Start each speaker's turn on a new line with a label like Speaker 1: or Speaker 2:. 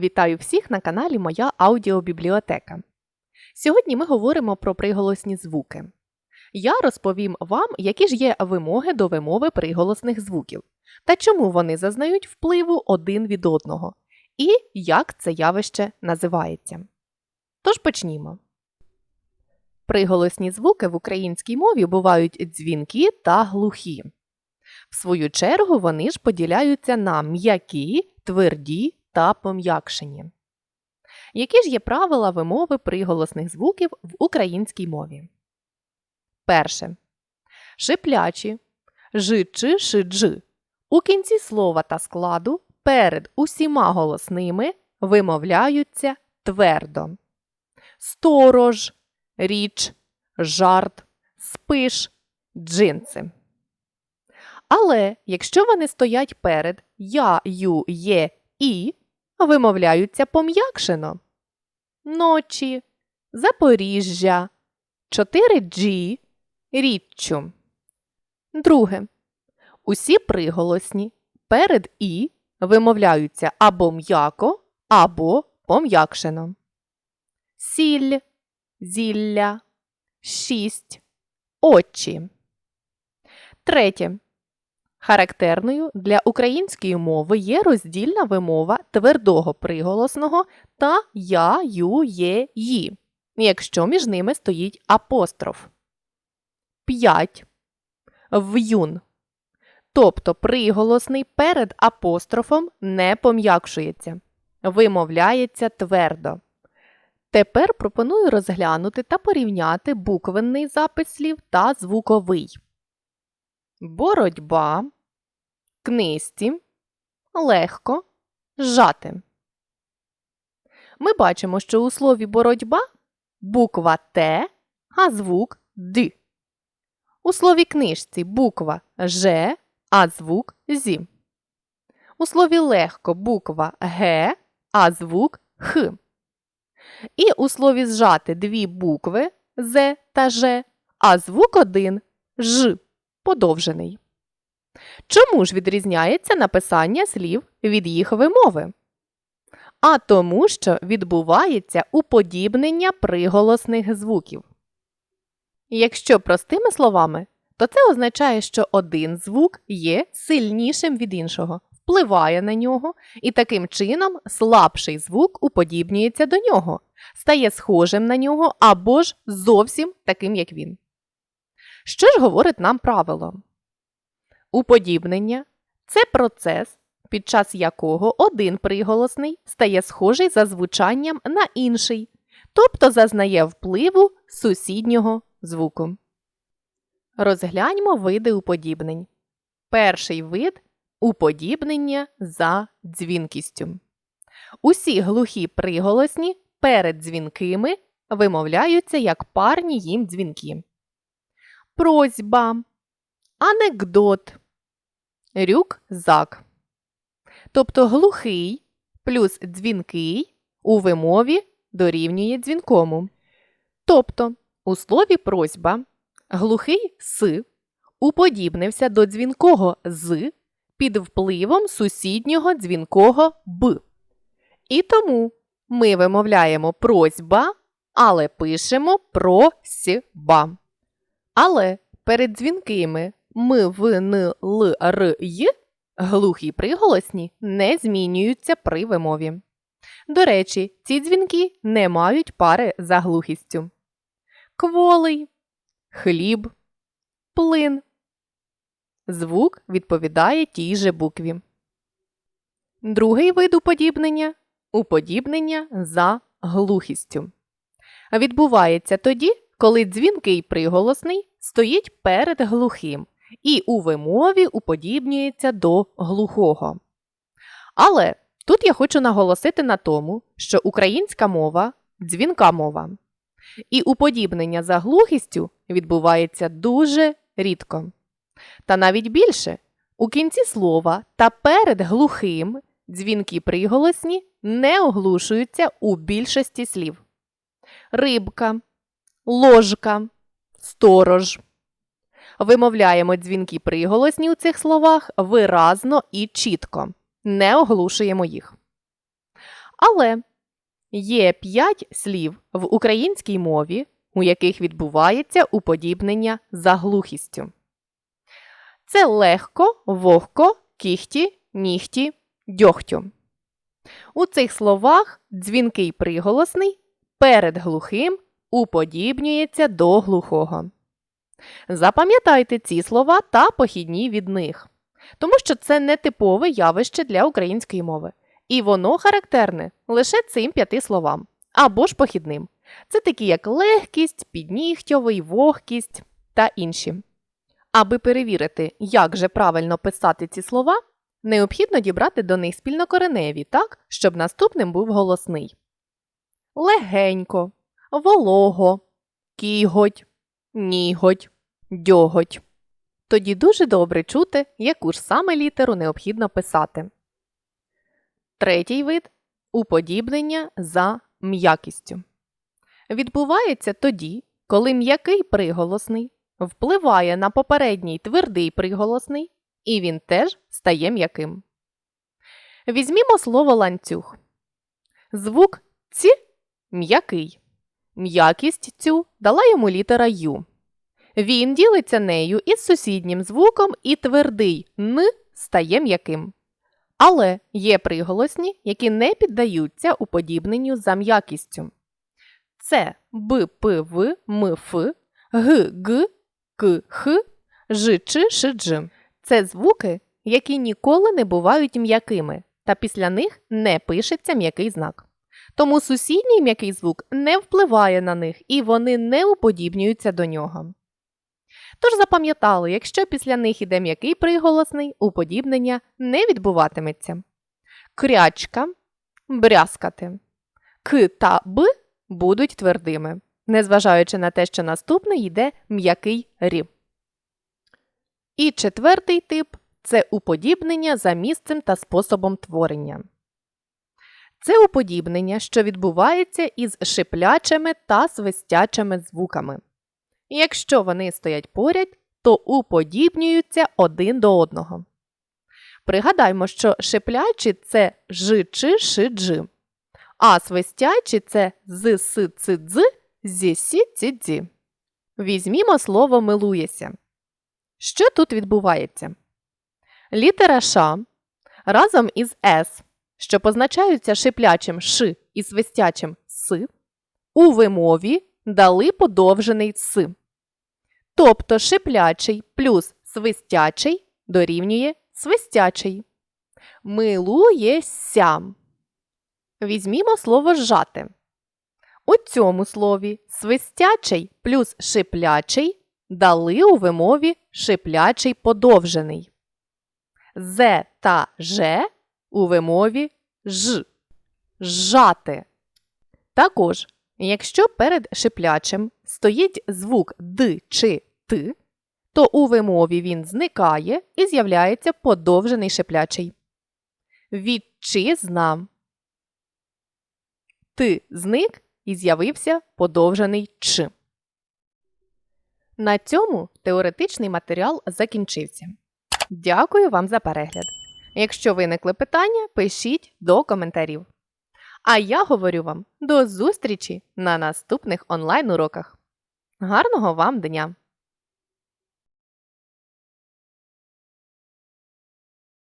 Speaker 1: Вітаю всіх на каналі Моя аудіобібліотека. Сьогодні ми говоримо про приголосні звуки. Я розповім вам, які ж є вимоги до вимови приголосних звуків та чому вони зазнають впливу один від одного, і як це явище називається. Тож почнімо. Приголосні звуки в українській мові бувають дзвінкі та глухі. В свою чергу вони ж поділяються на м'які, тверді та пом'якшені. Які ж є правила вимови приголосних звуків в українській мові? Перше. Шиплячі жи чи шиджи у кінці слова та складу перед усіма голосними вимовляються твердо. Сторож, річ, жарт, спиш, джинси. Але якщо вони стоять перед я, ю, є, і, вимовляються пом'якшено. Ночі, Запоріжжя, 4G, річчю. Друге. Усі приголосні перед і вимовляються або м'яко, або пом'якшено. Сіль, зілля, шість, очі. Третє. Характерною для української мови є роздільна вимова твердого приголосного та я, ю, є, ї, якщо між ними стоїть апостроф. 5. В'юн. Тобто приголосний перед апострофом не пом'якшується, вимовляється твердо. Тепер пропоную розглянути та порівняти буквенний запис слів та звуковий боротьба, книсті, легко, жати. Ми бачимо, що у слові боротьба буква Т, а звук Д. У слові книжці буква Ж, а звук Зі. У слові легко буква Г, а звук Х. І у слові зжати дві букви З та Ж, а звук один Ж подовжений. Чому ж відрізняється написання слів від їх вимови? А тому, що відбувається уподібнення приголосних звуків. Якщо простими словами, то це означає, що один звук є сильнішим від іншого, впливає на нього, і таким чином слабший звук уподібнюється до нього, стає схожим на нього або ж зовсім таким, як він. Що ж говорить нам правило? Уподібнення це процес, під час якого один приголосний стає схожий за звучанням на інший, тобто зазнає впливу сусіднього звуку. Розгляньмо види уподібнень. Перший вид уподібнення за дзвінкістю. Усі глухі приголосні перед дзвінкими вимовляються як парні їм дзвінки просьба, анекдот, рюкзак. Тобто глухий плюс дзвінкий у вимові дорівнює дзвінкому. Тобто у слові просьба глухий с уподібнився до дзвінкого з під впливом сусіднього дзвінкого б. І тому ми вимовляємо просьба, але пишемо просьба. Але перед дзвінкими ми, в, н, л, р, й глухі приголосні не змінюються при вимові. До речі, ці дзвінки не мають пари за глухістю. Кволий, хліб, плин. Звук відповідає тій же букві. Другий вид уподібнення уподібнення за глухістю. Відбувається тоді, коли дзвінкий приголосний стоїть перед глухим і у вимові уподібнюється до глухого. Але тут я хочу наголосити на тому, що українська мова дзвінка мова, і уподібнення за глухістю відбувається дуже рідко. Та навіть більше у кінці слова та перед глухим дзвінки приголосні не оглушуються у більшості слів. Рибка, ложка, сторож. Вимовляємо дзвінки приголосні у цих словах виразно і чітко, не оглушуємо їх. Але є п'ять слів в українській мові, у яких відбувається уподібнення за глухістю. Це легко, вогко, кіхті, нігті, дьогтю. У цих словах дзвінкий приголосний перед глухим уподібнюється до глухого. Запам'ятайте ці слова та похідні від них, тому що це не типове явище для української мови, і воно характерне лише цим п'яти словам або ж похідним. Це такі як легкість, піднігтьовий, вогкість та інші. Аби перевірити, як же правильно писати ці слова, необхідно дібрати до них спільнокореневі так, щоб наступним був голосний. Легенько, волого, кіготь, ніготь, дьоготь. Тоді дуже добре чути, яку ж саме літеру необхідно писати. Третій вид уподібнення за м'якістю. Відбувається тоді, коли м'який приголосний впливає на попередній твердий приголосний, і він теж стає м'яким. Візьмімо слово ланцюг. Звук ці м'який. М'якість цю дала йому літера Ю. Він ділиться нею із сусіднім звуком, і твердий Н стає м'яким. Але є приголосні, які не піддаються уподібненню за м'якістю. Це Б, П, В, М, Ф, Г, Г, К, Х, Ж, Ч, Ш, Дж. Це звуки, які ніколи не бувають м'якими, та після них не пишеться м'який знак. Тому сусідній м'який звук не впливає на них і вони не уподібнюються до нього. Тож запам'ятали, якщо після них іде м'який приголосний, уподібнення не відбуватиметься. Крячка брязкати. К та Б будуть твердими, незважаючи на те, що наступне йде м'який рі. І четвертий тип це уподібнення за місцем та способом творення. Це уподібнення, що відбувається із шиплячими та свистячими звуками. Якщо вони стоять поряд, то уподібнюються один до одного. Пригадаймо, що шиплячі це ж чи ши джи, а свистячі це з с ц дз зі сі ці дзі. Візьмімо слово милуєся. Що тут відбувається? Літера Ш разом із С, що позначаються шиплячим Ш і свистячим С, у вимові дали подовжений С. Тобто шиплячий плюс свистячий дорівнює свистячий. Милуєся. Візьмімо слово жати. У цьому слові свистячий плюс шиплячий дали у вимові шиплячий подовжений. З та Ж у вимові Ж. Жати. Також, якщо перед шиплячим стоїть звук Д чи Т, то у вимові він зникає і з'являється подовжений шиплячий. Вітчизна. Ти зник і з'явився подовжений Ч. На цьому теоретичний матеріал закінчився. Дякую вам за перегляд. Якщо виникли питання, пишіть до коментарів. А я говорю вам до зустрічі на наступних онлайн-уроках. Гарного вам дня!